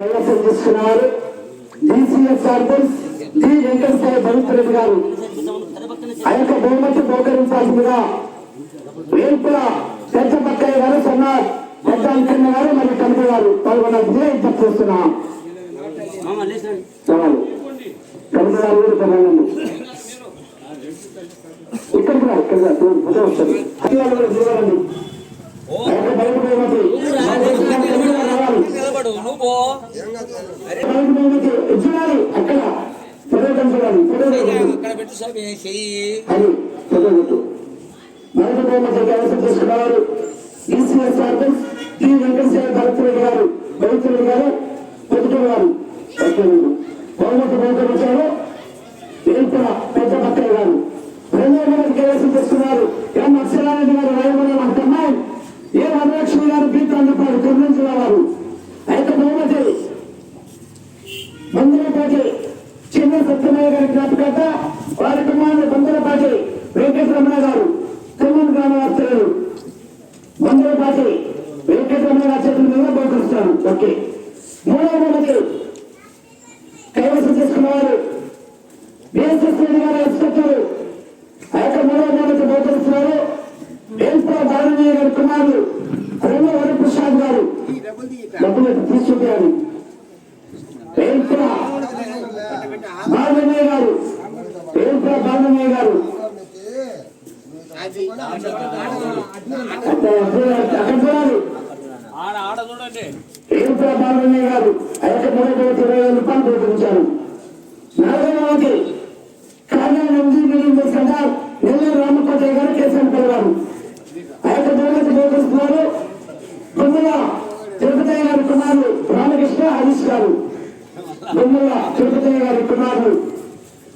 కైవసం తీసుకున్నవారు DCS sarpanch G Venkatasai భవిత్రెడ్డి గారు. ఆ యొక్క బహుమతి బహుకరించాల్సిందిగా వేల్పుల పెద్ద పక్కయ్య గారు సన్నారు పెద్ద అంకన్న గారు మరియు కమిటీ గారు పాల్గొనాల్సిందిగా విజ్ఞప్తి చేస్తున్నాం. కమిటీ గారు కూడా కొనాలండి ఇక్కడికి రా ఇక్కడ వస్తుంది బయట బహుమతి. రావాలి నువ్వు అక్కడ పెట్టు స్వామి చెయ్యి గారు భరత్రెడ్డి గారు పెద్ద పక్కయ్య గారు రెండో బహుమతి కైవసం ఎం అక్షరారెడ్డి గారు ఏ వరలక్ష్మి గారు గీత అందుతారు కర్నూలు జిల్లా వారు. ఆ యొక్క చిన్న సత్యమయ్య గారి జ్ఞాపకత వారి కుమారుడు బందరపాటి వెంకటరమణ గారు తిరుమల గ్రామ వాస్తవులు వెంకటరమణ గారి చేతుల మీద బహుకరిస్తారు ఓకే. మూడవ బహుమతి కైవసం చేసుకున్నవారు బిఎస్ఎస్ రెడ్డి గారు ఇన్స్పెక్టర్ ఆ యొక్క మూడవ బహుకరిస్తున్నారు గారి కుమారుడు వేల్పుర బాలనయ్య గారు. వేల్పుర బాలనయ్య గారు. అక్కడ చూడాలి యొక్క మూడవ ఇరవై వేల రూపాయలు ప్రకటించారు మిగిలింది నెల్లూరు రామకోటయ్య గారు కేశంపల్లి గారు ఆ యొక్క బహుమతి బహుకరిస్తున్నారు గుమ్మల తిరుపతి గారి కుమారులు రామకృష్ణ హరీష్ గారు గుమ్మల తిరుపతి గారి కుమారులు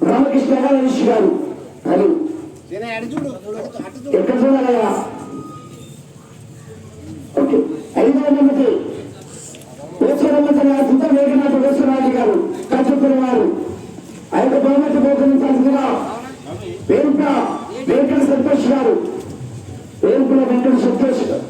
రామకృష్ణ గారు. హరీష్ గారు అది ఎక్కడ చూడాలయ్యా ఓకే ఐదవ బహుమతి వేశ్వరమ్మ సుత వేగనాథ వేశ్వరరాజు గారు కచ్చపురి వారు. ఆ యొక్క బహుమతి వెంకట సంతోష్ గారు. వేంకుల వెంకట సంతోష్ గారు.